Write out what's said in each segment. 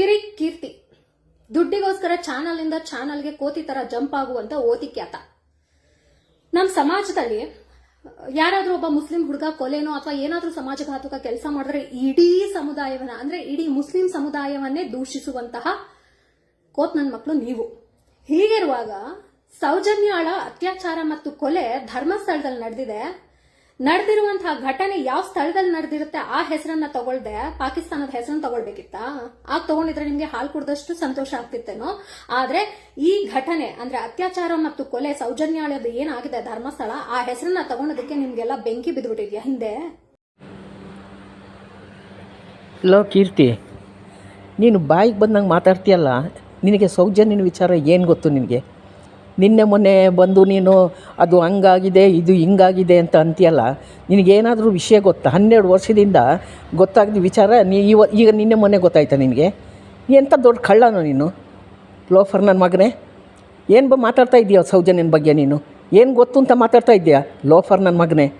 ಕಿರಿ ಕೀರ್ತಿ ದುಡ್ಡಿಗೋಸ್ಕರ ಚಾನಲ್ ಇಂದ ಚಾನಲ್ಗೆ ಕೋತಿ ತರ ಜಂಪ್ ಆಗುವಂತ ಓತಿ ಖ್ಯಾತ ನಮ್ಮ ಸಮಾಜದಲ್ಲಿ ಯಾರಾದ್ರೂ ಒಬ್ಬ ಮುಸ್ಲಿಂ ಹುಡುಗ ಕೊಲೆನೋ ಅಥವಾ ಏನಾದ್ರೂ ಸಮಾಜಘಾತುಕ ಕೆಲಸ ಮಾಡಿದ್ರೆ ಇಡೀ ಸಮುದಾಯವನ್ನ, ಅಂದ್ರೆ ಇಡೀ ಮುಸ್ಲಿಂ ಸಮುದಾಯವನ್ನೇ ದೂಷಿಸುವಂತಹ ಕೋತ್ ನನ್ನ ಮಕ್ಕಳು ನೀವು. ಹೀಗಿರುವಾಗ ಸೌಜನ್ಯಾಳ ಅತ್ಯಾಚಾರ ಮತ್ತು ಕೊಲೆ ಧರ್ಮಸ್ಥಳದಲ್ಲಿ ನಡೆದಿದೆ. ನಡೆದಿರುವಂತಹ ಘಟನೆ ಯಾವ ಸ್ಥಳದಲ್ಲಿ ನಡೆದಿರುತ್ತೆ ಆ ಹೆಸರನ್ನ ತಗೊಳ್ದೆ, ಪಾಕಿಸ್ತಾನದ ಹೆಸರನ್ನ ತಗೊಳ್ಬೇಕಿತ್ತ? ಆಗ ತಗೊಂಡಿದ್ರೆ ನಿಮ್ಗೆ ಹಾಲು ಕುಡ್ದಷ್ಟು ಸಂತೋಷ ಆಗ್ತಿತ್ತೇನೋ? ಆದ್ರೆ ಈ ಘಟನೆ, ಅಂದ್ರೆ ಅತ್ಯಾಚಾರ ಮತ್ತು ಕೊಲೆ ಸೌಜನ್ಯಾಳದ ಏನಾಗಿದೆ, ಧರ್ಮಸ್ಥಳ, ಆ ಹೆಸರನ್ನ ತಗೊಂಡದಕ್ಕೆ ನಿಮ್ಗೆಲ್ಲ ಬೆಂಕಿ ಬಿದ್ಬಿಟ್ಟಿದ್ಯಾ ಹಿಂದೆ? ಲೋ ಕೀರ್ತಿ. ನೀನು ಬಾಯಿಗೆ ಬಂದಂಗೆ ಮಾತಾಡ್ತೀಯಲ್ಲ, ನಿನಗೆ ಸೌಜನ್ಯನ ವಿಚಾರ ಏನು ಗೊತ್ತು ನಿನಗೆ? ನಿನ್ನೆ ಮೊನ್ನೆ ಬಂದು ನೀನು, ಅದು ಹಂಗಾಗಿದೆ, ಇದು ಹಿಂಗಾಗಿದೆ ಅಂತ ಅಂತೀಯಲ್ಲ? ನಿನಗೇನಾದರೂ ವಿಷಯ ಗೊತ್ತಾ? ಹನ್ನೆರಡು ವರ್ಷದಿಂದ ಗೊತ್ತಾಗದ ವಿಚಾರ, ನೀ ಇವ, ಈಗ ನಿನ್ನೆ ಮೊನ್ನೆ ಗೊತ್ತಾಯ್ತಾ ನಿನಗೆ? ಎಂಥ ದೊಡ್ಡ ಕಳ್ಳನೋ ನೀನು? ಲೋಫರ್ ನನ್ನ ಮಗನೇ, ಏನು ಬ ಮಾತಾಡ್ತಾ ಇದ್ದೀಯ ಸೌಜನ್ಯನ ಬಗ್ಗೆ ನೀನು? ಏನು ಗೊತ್ತು ಅಂತ ಮಾತಾಡ್ತಾ ಇದೆಯಾ ಲೋಫರ್ ನನ್ನ ಮಗನೇ?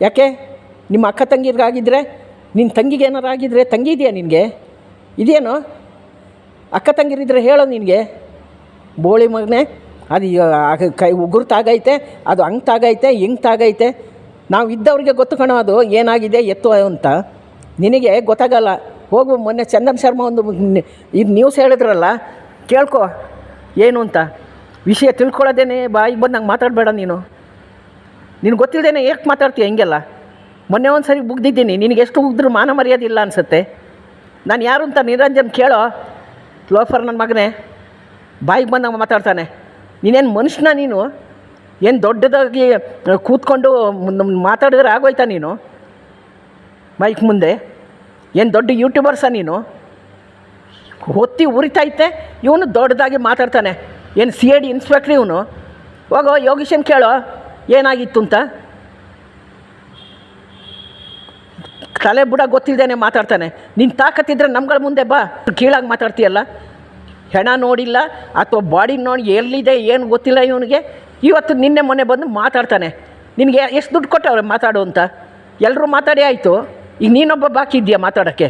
ಯಾಕೆ? ನಿಮ್ಮ ಅಕ್ಕ ತಂಗಿರ್ಗಾಗಿದ್ರೆ ನಿನ್ನ ತಂಗಿಗೆ ಏನಾರು ಆಗಿದ್ರೆ ತಂಗಿ ಇದೆಯಾ ನಿನಗೆ? ಇದೇನೋ? ಅಕ್ಕ ತಂಗಿರಿದ್ರೆ ಹೇಳೋ ನಿನಗೆ? ಬೋಳಿ ಮಗನೇ ಅದು ಕೈ ಉಗುರ್ತಾಗೈತೆ ಅದು ಹಂಗೆ ತಾಗೈತೆ ಹಿಂಗೆ ತಾಗೈತೆ ನಾವು ಇದ್ದವ್ರಿಗೆ ಗೊತ್ತು ಅದು, ಏನಾಗಿದೆ ಎತ್ತು ಅಂತ. ನಿನಗೆ ಗೊತ್ತಾಗಲ್ಲ. ಹೋಗು, ಮೊನ್ನೆ ಚಂದನ್ ಶರ್ಮಾ ಒಂದು ಇದು ನ್ಯೂಸ್ ಹೇಳಿದ್ರಲ್ಲ, ಕೇಳ್ಕೊ, ಏನು ಅಂತ. ವಿಷಯ ತಿಳ್ಕೊಳ್ಳೋದೇನೆ ಬಾಯಿಗೆ ಬಂದಂಗೆ ಮಾತಾಡಬೇಡ ನೀನು. ನಿನಗೆ ಗೊತ್ತಿಲ್ಲದೇನೆ ಏಕೆ ಮಾತಾಡ್ತೀಯ ಹಿಂಗೆಲ್ಲ? ಮೊನ್ನೆ ಒಂದು ಸರಿ ಬುಗ್ದಿದ್ದೀನಿ, ನಿನಗೆ ಎಷ್ಟು ಉಗ್ದ್ರೂ ಮಾನ ಮರ್ಯಾದಿಲ್ಲ ಅನಿಸುತ್ತೆ. ನಾನು ಯಾರು ಅಂತ ನಿರಂಜನ್ ಕೇಳೋ, ಲೋಫರ್ ನನ್ನ ಮಗನೇ, ಬಾಯಿಗೆ ಬಂದಂಗೆ ಮಾತಾಡ್ತಾನೆ. ನೀನೇನು ಮನುಷ್ಯನ ನೀನು? ಏನು ದೊಡ್ಡದಾಗಿ ಕೂತ್ಕೊಂಡು ಮಾತಾಡಿದ್ರೆ ಆಗೋಯ್ತಾ ನೀನು? ಮೈಕ್ ಮುಂದೆ. ಏನು ದೊಡ್ಡ ಯೂಟ್ಯೂಬರ್ಸ ನೀನು? ಹೊತ್ತಿ ಉರಿತೈತೆ, ಇವನು ದೊಡ್ಡದಾಗಿ ಮಾತಾಡ್ತಾನೆ. ಏನು ಸಿ ಎ ಡಿ ಇನ್ಸ್ಪೆಕ್ಟ್ರ್ ಇವನು? ಹೋಗೋ, ಯೋಗೀಶನ್ ಕೇಳೋ, ಏನಾಗಿತ್ತು ಅಂತ? ತಲೆ ಬುಡ ಗೊತ್ತಿಲ್ಲದೇನೆ ಮಾತಾಡ್ತಾನೆ. ನೀನು ತಾಕತ್ತಿದ್ರೆ ನಮ್ಗಳ ಮುಂದೆ ಬಾ. ಕೀಳಾಗಿ ಮಾತಾಡ್ತೀಯಲ್ಲ? ಹೆಣ ನೋಡಿಲ್ಲ ಅಥವಾ ಬಾಡಿ ನೋಡಿ ಎಲ್ಲಿದೆ, ಏನು ಗೊತ್ತಿಲ್ಲ ಇವನಿಗೆ. ಇವತ್ತು ನಿನ್ನೆ ಮೊನ್ನೆ ಬಂದು ಮಾತಾಡ್ತಾನೆ. ನಿನಗೆ ಎಷ್ಟು ದುಡ್ಡು ಕೊಟ್ಟವ್ರೆ ಮಾತಾಡು ಅಂತ? ಎಲ್ಲರೂ ಮಾತಾಡಿ ಆಯಿತು. ಈಗ ನೀನೊಬ್ಬ ಬಾಕಿ ಇದೆಯಾ ಮಾತಾಡೋಕ್ಕೆ?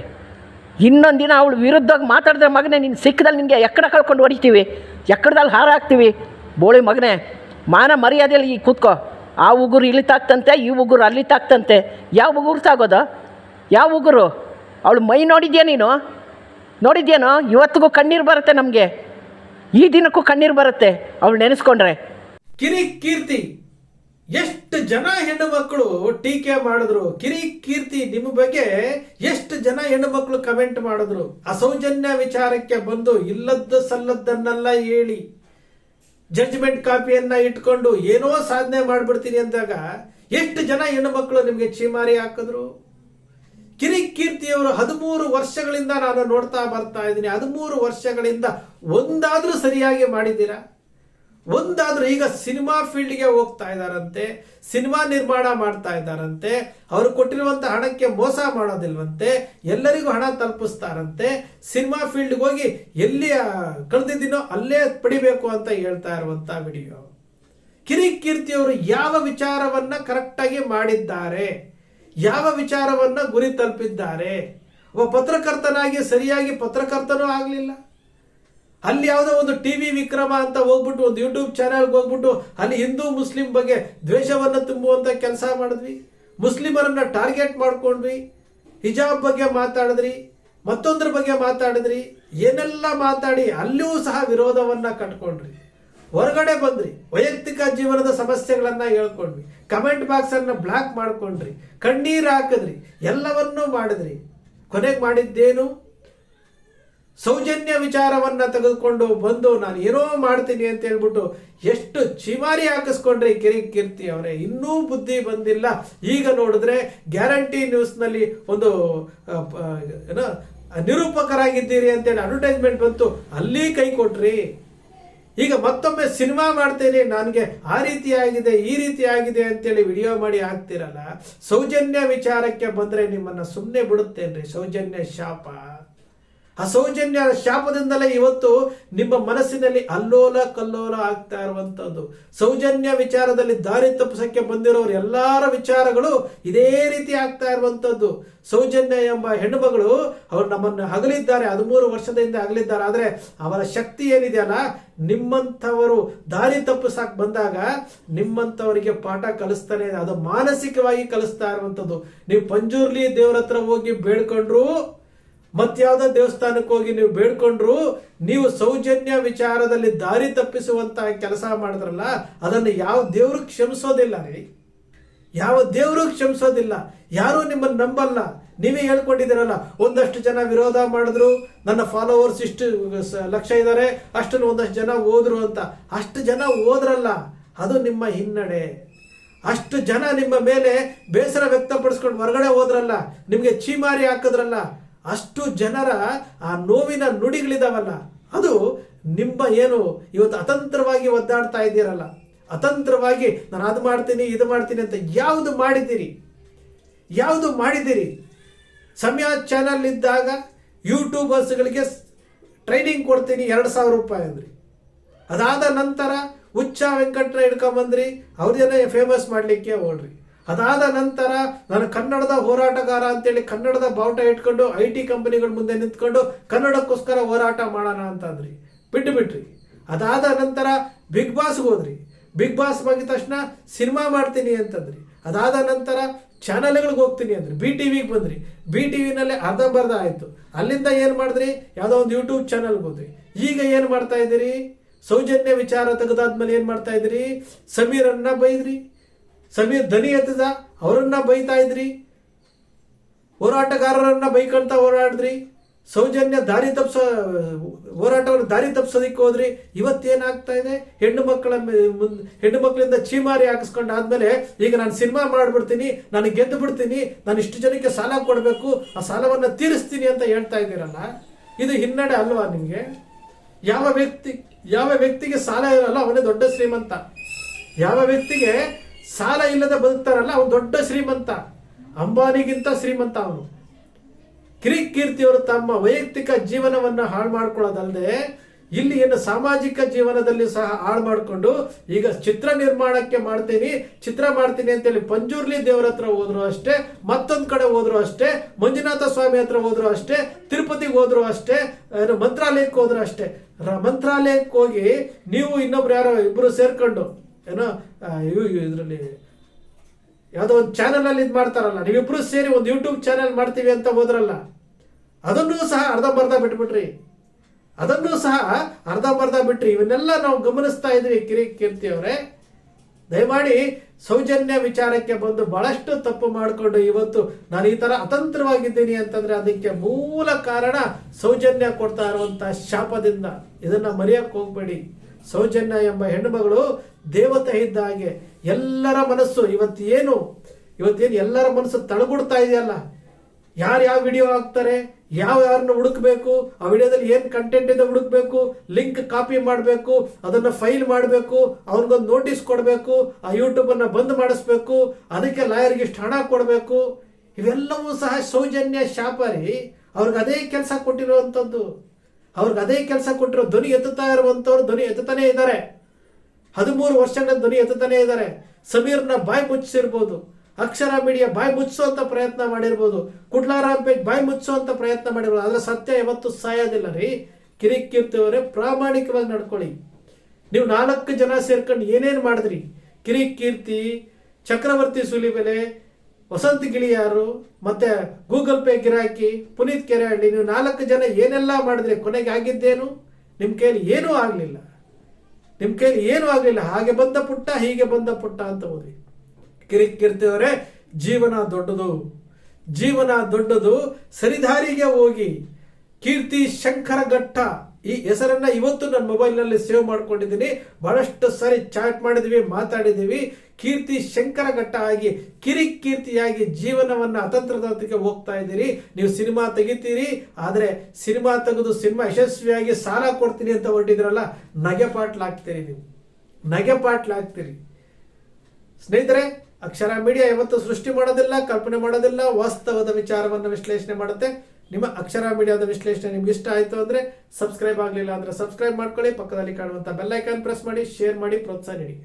ಇನ್ನೊಂದು ದಿನ ಅವಳು ವಿರುದ್ಧವಾಗಿ ಮಾತಾಡಿದ್ರೆ ಮಗನೇ ನಿನ್ನ ಸಿಕ್ಕದಲ್ಲಿ ನಿನಗೆ ಎಕ್ಕಡ ಕಳ್ಕೊಂಡು ಹೊಡಿತೀವಿ? ಎಕ್ಕಡದಲ್ಲಿ ಹಾರ ಹಾಕ್ತೀವಿ? ಬೋಳಿ ಮಗನೇ, ಮಾನ ಮರ್ಯಾದೆಯಲ್ಲಿ ಈಗ ಕೂತ್ಕೋ. ಆ ಉಗುರು ಇಲ್ಲಿ ತಾಕ್ತಂತೆ ಈ ಉಗುರು ಅಲ್ಲಿ ತಾಕ್ತಂತೆ ಯಾವ ಉಗುರು ತಾಗೋದು? ಯಾವ ಉಗುರು? ಅವಳು ಮೈ ನೋಡಿದ್ಯಾ ನೀನು? ನೋಡಿದ್ಯೇನೋ? ಇವತ್ತಿಗೂ ಕಣ್ಣೀರು ಬರುತ್ತೆ ನಮಗೆ. ಈ ದಿನಕ್ಕೂ ಕಣ್ಣೀರು ಬರುತ್ತೆ. ಅವಳು ನೆನೆಸ್ಕೊಂಡ್ರೆ. ಕಿರಿ ಕೀರ್ತಿ. ಎಷ್ಟು ಜನ ಹೆಣ್ಣು ಮಕ್ಕಳು ಟೀಕೆ ಮಾಡಿದ್ರು? ಕಿರಿ ಕೀರ್ತಿ ನಿಮ್ಮ ಬಗ್ಗೆ ಎಷ್ಟು ಜನ ಹೆಣ್ಣು ಮಕ್ಕಳು ಕಮೆಂಟ್ ಮಾಡಿದ್ರು? ಅಸೌಜನ್ಯ ವಿಚಾರಕ್ಕೆ ಬಂದು ಇಲ್ಲದ್ದು ಸಲ್ಲದ್ದನ್ನೆಲ್ಲ ಹೇಳಿ. ಜಡ್ಜ್ಮೆಂಟ್ ಕಾಪಿಯನ್ನ ಇಟ್ಕೊಂಡು ಏನೋ ಸಾಧನೆ ಮಾಡಿಬಿಡ್ತೀನಿ ಅಂದಾಗ ಎಷ್ಟು ಜನ ಹೆಣ್ಣು ಮಕ್ಕಳು ನಿಮಗೆ ಚೀಮಾರಿ ಹಾಕಿದ್ರು? ಕಿರಿ ಕೀರ್ತಿಯವರು ಹದಿಮೂರು ವರ್ಷಗಳಿಂದ ನಾನು ನೋಡ್ತಾ ಬರ್ತಾ ಇದ್ದೀನಿ. ಹದಿಮೂರು ವರ್ಷಗಳಿಂದ ಒಂದಾದ್ರೂ ಸರಿಯಾಗಿ ಮಾಡಿದ್ದೀರಾ? ಒಂದಾದ್ರೂ ಈಗ ಸಿನಿಮಾ ಫೀಲ್ಡ್ಗೆ ಹೋಗ್ತಾ ಇದ್ದಾರಂತೆ, ಸಿನಿಮಾ ನಿರ್ಮಾಣ ಮಾಡ್ತಾ ಇದ್ದಾರಂತೆ, ಅವರು ಕೊಟ್ಟಿರುವಂತ ಹಣಕ್ಕೆ ಮೋಸ ಮಾಡೋದಿಲ್ವಂತೆ, ಎಲ್ಲರಿಗೂ ಹಣ ತಲುಪಿಸ್ತಾರಂತೆ, ಸಿನಿಮಾ ಫೀಲ್ಡ್ಗೆ ಹೋಗಿ ಎಲ್ಲಿ ಕಳೆದಿದ್ದೀನೋ ಅಲ್ಲೇ ಪಡಿಬೇಕು ಅಂತ ಹೇಳ್ತಾ ಇರುವಂತ ವಿಡಿಯೋ. ಕಿರಿ ಕೀರ್ತಿಯವರು ಯಾವ ವಿಚಾರವನ್ನ ಕರೆಕ್ಟಾಗಿ ಮಾಡಿದ್ದಾರೆ? ಯಾವ ವಿಚಾರವನ್ನು ಗುರಿ ತಲುಪಿದ್ದಾರೆ? ಒಬ್ಬ ಪತ್ರಕರ್ತನಾಗಿ ಸರಿಯಾಗಿ ಪತ್ರಕರ್ತನೂ ಆಗಲಿಲ್ಲ. ಅಲ್ಲಿ ಯಾವುದೋ ಒಂದು ಟಿವಿ ವಿಕ್ರಮ ಅಂತ ಹೋಗ್ಬಿಟ್ಟು, ಒಂದು ಯೂಟ್ಯೂಬ್ ಚಾನಲ್ಗೆ ಹೋಗ್ಬಿಟ್ಟು, ಅಲ್ಲಿ ಹಿಂದೂ ಮುಸ್ಲಿಂ ಬಗ್ಗೆ ದ್ವೇಷವನ್ನು ತುಂಬುವಂತ ಕೆಲಸ ಮಾಡಿದ್ವಿ. ಮುಸ್ಲಿಮರನ್ನು ಟಾರ್ಗೆಟ್ ಮಾಡ್ಕೊಂಡ್ವಿ. ಹಿಜಾಬ್ ಬಗ್ಗೆ ಮಾತಾಡಿದ್ರಿ, ಮತ್ತೊಂದ್ರ ಬಗ್ಗೆ ಮಾತಾಡಿದ್ರಿ, ಏನೆಲ್ಲ ಮಾತಾಡಿ ಅಲ್ಲಿಯೂ ಸಹ ವಿರೋಧವನ್ನ ಕಟ್ಕೊಂಡ್ರಿ ಹೊರಗಡೆ ಬಂದ್ರಿ. ವೈಯಕ್ತಿಕ ಜೀವನದ ಸಮಸ್ಯೆಗಳನ್ನ ಹೇಳ್ಕೊಂಡ್ವಿ. ಕಮೆಂಟ್ ಬಾಕ್ಸ್ ಅನ್ನ ಬ್ಲಾಕ್ ಮಾಡ್ಕೊಂಡ್ರಿ. ಕಣ್ಣೀರು ಹಾಕಿದ್ರಿ. ಎಲ್ಲವನ್ನೂ ಮಾಡಿದ್ರಿ. ಕೊನೆಗೆ ಮಾಡಿದ್ದೇನು? ಸೌಜನ್ಯ ವಿಚಾರವನ್ನ ತೆಗೆದುಕೊಂಡು ಬಂದು ನಾನು ಏನೋ ಮಾಡ್ತೀನಿ ಅಂತ ಹೇಳ್ಬಿಟ್ಟು ಎಷ್ಟು ಚಿಮಾರಿ ಹಾಕಿಸ್ಕೊಂಡ್ರಿ ಕಿರಿ ಕೀರ್ತಿ ಅವರೇ. ಇನ್ನೂ ಬುದ್ಧಿ ಬಂದಿಲ್ಲ. ಈಗ ನೋಡಿದ್ರೆ ಗ್ಯಾರಂಟಿ ನ್ಯೂಸ್ನಲ್ಲಿ ಒಂದು ಆ, ಏನೋ ನಿರೂಪಕರಾಗಿದ್ದೀರಿ ಅಂತೇಳಿ ಅಡ್ವರ್ಟೈಸ್ಮೆಂಟ್ ಬಂತು. ಅಲ್ಲಿ ಕೈ ಕೊಟ್ರಿ. ಈಗ ಮತ್ತೊಮ್ಮೆ ಸಿನಿಮಾ ಮಾಡ್ತೇನೆ, ನನಗೆ ಆ ರೀತಿ ಆಗಿದೆ, ಈ ರೀತಿ ಆಗಿದೆ ಅಂತೇಳಿ ವಿಡಿಯೋ ಮಾಡಿ ಹಾಕ್ತಿರಲ್ಲ? ಸೌಜನ್ಯ ವಿಚಾರಕ್ಕೆ ಬಂದರೆ ನಿಮ್ಮನ್ನು ಸುಮ್ಮನೆ ಬಿಡುತ್ತೇನ್ರಿ, ಸೌಜನ್ಯ ಶಾಪ. ಆ ಸೌಜನ್ಯ ಶಾಪದಿಂದಲೇ ಇವತ್ತು ನಿಮ್ಮ ಮನಸ್ಸಿನಲ್ಲಿ ಅಲ್ಲೋಲ ಕಲ್ಲೋಲ ಆಗ್ತಾ ಇರುವಂಥದ್ದು ಸೌಜನ್ಯ ವಿಚಾರದಲ್ಲಿ ದಾರಿ ತಪ್ಪಿಸಕ್ಕೆ ಬಂದಿರೋರು ಎಲ್ಲರ ವಿಚಾರಗಳು ಇದೇ ರೀತಿ ಆಗ್ತಾ ಇರುವಂಥದ್ದು ಸೌಜನ್ಯ ಎಂಬ ಹೆಣ್ಣುಮಗಳು ಅವರು ನಮ್ಮನ್ನು ಅಗಲಿದ್ದಾರೆ ಹದಿಮೂರು ವರ್ಷದಿಂದ ಅಗಲಿದ್ದಾರೆ ಆದರೆ ಅವರ ಶಕ್ತಿ ಏನಿದೆಯಲ್ಲ ನಿಮ್ಮಂಥವರು ದಾರಿ ತಪ್ಪಿಸಕ್ ಬಂದಾಗ ನಿಮ್ಮಂಥವರಿಗೆ ಪಾಠ ಕಲಿಸ್ತಾನೆ, ಅದು ಮಾನಸಿಕವಾಗಿ ಕಲಿಸ್ತಾ ಇರುವಂಥದ್ದು ನೀವು ಪಂಜುರ್ಲಿ ದೇವರ ಹತ್ರ ಹೋಗಿ ಬೇಡ್ಕೊಂಡ್ರು ಮತ್ಯಾವುದೋ ದೇವಸ್ಥಾನಕ್ಕೆ ಹೋಗಿ ನೀವು ಬೇಡ್ಕೊಂಡ್ರು ನೀವು ಸೌಜನ್ಯ ವಿಚಾರದಲ್ಲಿ ದಾರಿ ತಪ್ಪಿಸುವಂತಹ ಕೆಲಸ ಮಾಡಿದ್ರಲ್ಲ, ಅದನ್ನು ಯಾವ ದೇವರು ಕ್ಷಮಿಸೋದಿಲ್ಲ ರೀ. ಯಾವ ದೇವರು ಕ್ಷಮಿಸೋದಿಲ್ಲ. ಯಾರು ನಿಮ್ಮನ್ನು ನಂಬಲ್ಲ. ನೀವೇ ಹೇಳ್ಕೊಂಡಿದ್ದೀರಲ್ಲ, ಒಂದಷ್ಟು ಜನ ವಿರೋಧ ಮಾಡಿದ್ರು, ನನ್ನ ಫಾಲೋವರ್ಸ್ ಇಷ್ಟು ಲಕ್ಷ ಇದ್ದಾರೆ ಅಷ್ಟನ್ನು ಒಂದಷ್ಟು ಜನ ಓದ್ರು ಅಂತ. ಅಷ್ಟು ಜನ ಓದ್ರಲ್ಲ ಅದು ನಿಮ್ಮ ಹಿನ್ನಡೆ. ಅಷ್ಟು ಜನ ನಿಮ್ಮ ಮೇಲೆ ಬೇಸರ ವ್ಯಕ್ತಪಡಿಸ್ಕೊಂಡು ಹೊರಗಡೆ ಹೋದ್ರಲ್ಲ, ನಿಮಗೆ ಚೀಮಾರಿ ಹಾಕಿದ್ರಲ್ಲ ಅಷ್ಟು ಜನರ ಆ ನೋವಿನ ನುಡಿಗಳಿದಾವಲ್ಲ, ಅದು ನಿಮ್ಮ ಏನು ಇವತ್ತು ಅತಂತ್ರವಾಗಿ ಒದ್ದಾಡ್ತಾ ಇದ್ದೀರಲ್ಲ, ಅತಂತ್ರವಾಗಿ ನಾನು ಅದು ಮಾಡ್ತೀನಿ, ಇದು ಮಾಡ್ತೀನಿ ಅಂತ ಯಾವುದು ಮಾಡಿದ್ದೀರಿ? ಯಾವುದು ಮಾಡಿದ್ದೀರಿ? ಸಮಯ ಚಾನಲ್ ಇದ್ದಾಗ ಯೂಟ್ಯೂಬರ್ಸ್ಗಳಿಗೆ ಟ್ರೈನಿಂಗ್ ಕೊಡ್ತೀನಿ ಎರಡು ಸಾವಿರ ರೂಪಾಯಿ ಅಂದ್ರಿ. ಅದಾದ ನಂತರ ಹುಚ್ಚ ವೆಂಕಟ್ರ ಹಿಡ್ಕೊಂಬಂದ್ರಿ, ಅವ್ರನ್ನೇ ಫೇಮಸ್ ಮಾಡಲಿಕ್ಕೆ ಹೋಗ್ರಿ. ಅದಾದ ನಂತರ ನಾನು ಕನ್ನಡದ ಹೋರಾಟಗಾರ ಅಂತೇಳಿ ಕನ್ನಡದ ಬಾವುಟ ಇಟ್ಕೊಂಡು ಐ ಟಿ ಕಂಪನಿಗಳ ಮುಂದೆ ನಿಂತ್ಕೊಂಡು ಕನ್ನಡಕ್ಕೋಸ್ಕರ ಹೋರಾಟ ಮಾಡೋಣ ಅಂತಂದ್ರಿ. ಬಿಟ್ಟು ಬಿಟ್ರಿ. ಅದಾದ ನಂತರ ಬಿಗ್ ಬಾಸ್ಗೆ ಹೋದ್ರಿ. ಬಿಗ್ ಬಾಸ್ ಬಂದ ತಕ್ಷಣ ಸಿನಿಮಾ ಮಾಡ್ತೀನಿ ಅಂತಂದ್ರಿ. ಅದಾದ ನಂತರ ಚಾನಲ್ಗಳಿಗೆ ಹೋಗ್ತೀನಿ ಅಂದ್ರಿ. ಬಿ ಟಿ ವಿಗೆ ಬಂದ್ರಿ. ಬಿ ಟಿ ವಿನಲ್ಲೇ ಅರ್ಧಂಬರ್ಧ ಆಯಿತು. ಅಲ್ಲಿಂದ ಏನು ಮಾಡಿದ್ರಿ? ಯಾವುದೋ ಒಂದು ಯೂಟ್ಯೂಬ್ ಚಾನಲ್ಗೆ ಹೋದ್ರಿ. ಈಗ ಏನು ಮಾಡ್ತಾ ಇದ್ದೀರಿ? ಸೌಜನ್ಯ ವಿಚಾರ ತೆಗೆದಾದ್ಮೇಲೆ ಏನು ಮಾಡ್ತಾ ಇದ್ದೀರಿ? ಸಮೀರನ್ನ ಬೈದ್ರಿ. ಸಮೀರ್ ದನಿ ಎತ್ತದ? ಅವರನ್ನ ಬೈತಾ ಇದ್ರಿ? ಹೋರಾಟಗಾರರನ್ನ ಬೈಕಂತ ಹೋರಾಡಿದ್ರಿ? ಸೌಜನ್ಯ ದಾರಿ ತಪ್ಸ, ಹೋರಾಟವನ್ನು ದಾರಿ ತಪ್ಪಿಸೋದಿಕ್ಕೆ ಹೋದ್ರಿ? ಇವತ್ತೇನಾಗ್ತಾ ಇದೆ? ಹೆಣ್ಣು ಮಕ್ಕಳ ಹೆಣ್ಣು ಮಕ್ಕಳಿಂದ ಚೀಮಾರಿ ಹಾಕಿಸ್ಕೊಂಡು ಆದ್ಮೇಲೆ ಈಗ ನಾನು ಸಿನಿಮಾ ಮಾಡಿಬಿಡ್ತೀನಿ, ನಾನು ಗೆದ್ದು ಬಿಡ್ತೀನಿ, ನಾನು ಇಷ್ಟು ಜನಕ್ಕೆ ಸಾಲ ಕೊಡಬೇಕು, ಆ ಸಾಲವನ್ನ ತೀರಿಸ್ತೀನಿ ಅಂತ ಹೇಳ್ತಾ ಇದ್ದೀರಲ್ಲ? ಇದು ಹಿನ್ನಡೆ ಅಲ್ವಾ ನಿಮಗೆ? ಯಾವ ವ್ಯಕ್ತಿ, ಯಾವ ವ್ಯಕ್ತಿಗೆ ಸಾಲ ಇರಲ್ಲ, ಅವನೇ ದೊಡ್ಡ ಶ್ರೀಮಂತ. ಯಾವ ವ್ಯಕ್ತಿಗೆ ಸಾಲ ಇಲ್ಲದೆ ಬದುಕ್ತಾರಲ್ಲ, ಅವನು ದೊಡ್ಡ ಶ್ರೀಮಂತ. ಅಂಬಾನಿಗಿಂತ ಶ್ರೀಮಂತ ಅವನು. ಕಿರಿಕ್ ಕೀರ್ತಿಯವರು ತಮ್ಮ ವೈಯಕ್ತಿಕ ಜೀವನವನ್ನು ಹಾಳು ಮಾಡ್ಕೊಳ್ಳೋದಲ್ಲದೆ ಇಲ್ಲಿ ಏನು ಸಾಮಾಜಿಕ ಜೀವನದಲ್ಲಿ ಸಹ ಹಾಳು ಮಾಡಿಕೊಂಡು, ಈಗ ಚಿತ್ರ ನಿರ್ಮಾಣಕ್ಕೆ ಮಾಡ್ತೀನಿ, ಚಿತ್ರ ಮಾಡ್ತೀನಿ ಅಂತೇಳಿ ಪಂಜುರ್ಲಿ ದೇವರ ಹತ್ರ ಹೋದ್ರು ಅಷ್ಟೇ, ಮತ್ತೊಂದು ಕಡೆ ಹೋದ್ರು ಅಷ್ಟೇ, ಮಂಜುನಾಥ ಸ್ವಾಮಿ ಹತ್ರ ಹೋದ್ರು ಅಷ್ಟೇ, ತಿರುಪತಿಗೆ ಹೋದ್ರು ಅಷ್ಟೇ, ಏನು ಮಂತ್ರಾಲಯಕ್ಕೆ ಹೋದ್ರು ಅಷ್ಟೇ. ಮಂತ್ರಾಲಯಕ್ಕೆ ಹೋಗಿ ನೀವು ಇನ್ನೊಬ್ರು ಯಾರೋ ಇಬ್ರು ಸೇರ್ಕೊಂಡು, ಏನೋ ಇವು ಇದರಲ್ಲಿ ಯಾವುದೋ ಒಂದು ಚಾನಲ್ ಅಲ್ಲಿ ಇದು ಮಾಡ್ತಾರಲ್ಲ. ನೀವಿಬ್ರು ಸೇರಿ ಒಂದು ಯೂಟ್ಯೂಬ್ ಚಾನೆಲ್ ಮಾಡ್ತೀವಿ ಅಂತ ಹೋದ್ರಲ್ಲ, ಅದನ್ನೂ ಸಹ ಅರ್ಧಂಬರ್ಧ ಬಿಟ್ಬಿಟ್ರಿ. ಅದನ್ನೂ ಸಹ ಅರ್ಧಂಬರ್ಧ ಬಿಟ್ರಿ. ಇವನ್ನೆಲ್ಲ ನಾವು ಗಮನಿಸ್ತಾ ಇದ್ವಿ ಕಿರಿ ಕೀರ್ತಿ ಅವರೇ ದಯಮಾಡಿ ಸೌಜನ್ಯ ವಿಚಾರಕ್ಕೆ ಬಂದು ಬಹಳಷ್ಟು ತಪ್ಪು ಮಾಡಿಕೊಂಡು ಇವತ್ತು ನಾನು ಈ ತರ ಅತಂತ್ರವಾಗಿದ್ದೀನಿ ಅಂತಂದ್ರೆ ಅದಕ್ಕೆ ಮೂಲ ಕಾರಣ ಸೌಜನ್ಯ ಕೊಡ್ತಾ ಇರುವಂಥ ಶಾಪದಿಂದ. ಇದನ್ನ ಮರೆಯಕ್ಕೆ ಹೋಗಬೇಡಿ. ಸೌಜನ್ಯ ಎಂಬ ಹೆಣ್ಣುಮಗಳು ದೇವತೆ ಇದ್ದ ಹಾಗೆ ಎಲ್ಲರ ಮನಸ್ಸು ಇವತ್ತೇನು ಇವತ್ತೇನು ಎಲ್ಲರ ಮನಸ್ಸು ತಳಗುಡ್ತಾ ಇದೆಯಲ್ಲ? ಯಾರು ಯಾವ ವಿಡಿಯೋ ಹಾಕ್ತಾರೆ, ಯಾವ ಯಾರನ್ನ ಹುಡುಕ್ಬೇಕು, ಆ ವಿಡಿಯೋದಲ್ಲಿ ಏನು ಕಂಟೆಂಟ್ ಇದೆ ಹುಡುಕ್ಬೇಕು, ಲಿಂಕ್ ಕಾಪಿ ಮಾಡಬೇಕು, ಅದನ್ನ ಫೈಲ್ ಮಾಡಬೇಕು, ಅವ್ರಿಗೊಂದು ನೋಟಿಸ್ ಕೊಡಬೇಕು, ಆ ಯೂಟ್ಯೂಬ್ ಅನ್ನ ಬಂದ್ ಮಾಡಿಸ್ಬೇಕು, ಅದಕ್ಕೆ ಲಾಯರ್ಗೆ ಇಷ್ಟು ಹಣ ಕೊಡಬೇಕು, ಇವೆಲ್ಲವೂ ಸಹ ಸೌಜನ್ಯ ಶಾಪಾರಿ. ಅವ್ರಿಗೆ ಅದೇ ಕೆಲಸ ಕೊಟ್ಟಿರುವಂತದ್ದು ಅವ್ರಿಗೆ ಅದೇ ಕೆಲಸ ಕೊಟ್ಟಿರೋ ಧ್ವನಿ ಎತ್ತುತ್ತಾ ಇರುವಂತವ್ರು ಧ್ವನಿ ಎತ್ತುತ್ತಾನೆ ಇದ್ದಾರೆ. ಹದಿಮೂರು ವರ್ಷಗಳ ಧ್ವನಿ ಎತ್ತುತ್ತಾನೆ ಇದ್ದಾರೆ. ಸಮೀರ್ನ ಬಾಯಿ ಮುಚ್ಚಿಸಿರ್ಬೋದು. ಅಕ್ಷರ ಮೀಡಿಯಾ ಬಾಯಿ ಮುಚ್ಚುವಂಥ ಪ್ರಯತ್ನ ಮಾಡಿರ್ಬೋದು. ಕುಡ್ಲಾರಾಮ್ ಪೇಜ್ ಬಾಯಿ ಮುಚ್ಚುವಂತ ಪ್ರಯತ್ನ ಮಾಡಿರ್ಬೋದು. ಆದರೆ ಸತ್ಯ ಯಾವತ್ತೂ ಸಾಯೋದಿಲ್ಲ ರೀ. ಕಿರಿಕ್ ಕೀರ್ತಿಯವರೇ ಪ್ರಾಮಾಣಿಕವಾಗಿ ನಡ್ಕೊಳ್ಳಿ. ನೀವು ನಾಲ್ಕು ಜನ ಸೇರ್ಕೊಂಡು ಏನೇನು ಮಾಡಿದ್ರಿ? ಕಿರಿ ಕೀರ್ತಿ ಚಕ್ರವರ್ತಿ ಸುಲಿಬೆಲೆ, ವಸಂತ ಗಿಳಿಯಾರು, ಮತ್ತೆ ಗೂಗಲ್ ಪೇ ಗಿರಾಕಿ, ಪುನೀತ್ ಕೆರೆಹಳ್ಳಿ ನೀವು ನಾಲ್ಕು ಜನ ಏನೆಲ್ಲ ಮಾಡಿದ್ರೆ? ಕೊನೆಗೆ ಆಗಿದ್ದೇನು? ನಿಮ್ಮ ಕೈಯಲ್ಲಿ ಏನೂ ಆಗಲಿಲ್ಲ. ನಿಮ್ಮ ಕೈಲಿ ಏನೂ ಆಗಲಿಲ್ಲ, ಹಾಗೆ ಬಂದ ಪುಟ್ಟ, ಹೀಗೆ ಬಂದ ಪುಟ್ಟ ಅಂತ ಓದಿ. ಕಿರಿಕ್ ಕಿರ್ತಿದ್ರೆ ಜೀವನ ದೊಡ್ಡದು. ಜೀವನ ದೊಡ್ಡದು, ಸರಿದಾರಿಗೆ ಹೋಗಿ, ಕೀರ್ತಿ ಶಂಕರ ಘಟ್ಟ. ಈ ಹೆಸರನ್ನ ಇವತ್ತು ನನ್ನ ಮೊಬೈಲ್ನಲ್ಲಿ ಸೇವ್ ಮಾಡ್ಕೊಂಡಿದ್ದೀನಿ. ಬಹಳಷ್ಟು ಸರಿ ಚಾಟ್ ಮಾಡಿದ್ವಿ ಮಾತಾಡಿದ್ದೀವಿ ಕೀರ್ತಿ ಶಂಕರಘಟ್ಟ ಆಗಿ ಕಿರಿಕ್ ಕೀರ್ತಿಯಾಗಿ ಜೀವನವನ್ನ ಅತಂತ್ರದೊತ್ತಿಗೆ ಹೋಗ್ತಾ ಇದ್ದೀರಿ. ನೀವು ಸಿನಿಮಾ ತೆಗಿತೀರಿ, ಆದರೆ ಸಿನಿಮಾ ತೆಗೆದು ಸಿನಿಮಾ ಯಶಸ್ವಿಯಾಗಿ ಸಾಲ ಕೊಡ್ತೀನಿ ಅಂತ ಹೊರಟಿದ್ರಲ್ಲ ನಗೆ ಪಾಟ್ಲಾಗ್ತೀರಿ ನೀವು. ನಗೆ ಪಾಟ್ಲಾಗ್ತೀರಿ ಸ್ನೇಹಿತರೆ, ಅಕ್ಷರ ಮೀಡಿಯಾ ಯಾವತ್ತು ಸೃಷ್ಟಿ ಮಾಡೋದಿಲ್ಲ, ಕಲ್ಪನೆ ಮಾಡೋದಿಲ್ಲ, ವಾಸ್ತವದ ವಿಚಾರವನ್ನು ವಿಶ್ಲೇಷಣೆ ಮಾಡುತ್ತೆ. ನಿಮ್ಮ ಅಕ್ಷರ ಮೀಡಿಯಾದ ವಿಶ್ಲೇಷಣೆ ನಿಮ್ಗೆ ಇಷ್ಟ ಆಯಿತು ಅಂದರೆ ಸಬ್ಸ್ಕ್ರೈಬ್ ಆಗಲಿಲ್ಲ ಅಂದರೆ ಸಬ್ಸ್ಕ್ರೈಬ್ ಮಾಡ್ಕೊಳ್ಳಿ, ಪಕ್ಕದಲ್ಲಿ ಕಾಣುವಂಥ ಬೆಲ್ಲೈಕಾನ್ ಪ್ರೆಸ್ ಮಾಡಿ, ಶೇರ್ ಮಾಡಿ, ಪ್ರೋತ್ಸಾಹ ನೀಡಿ.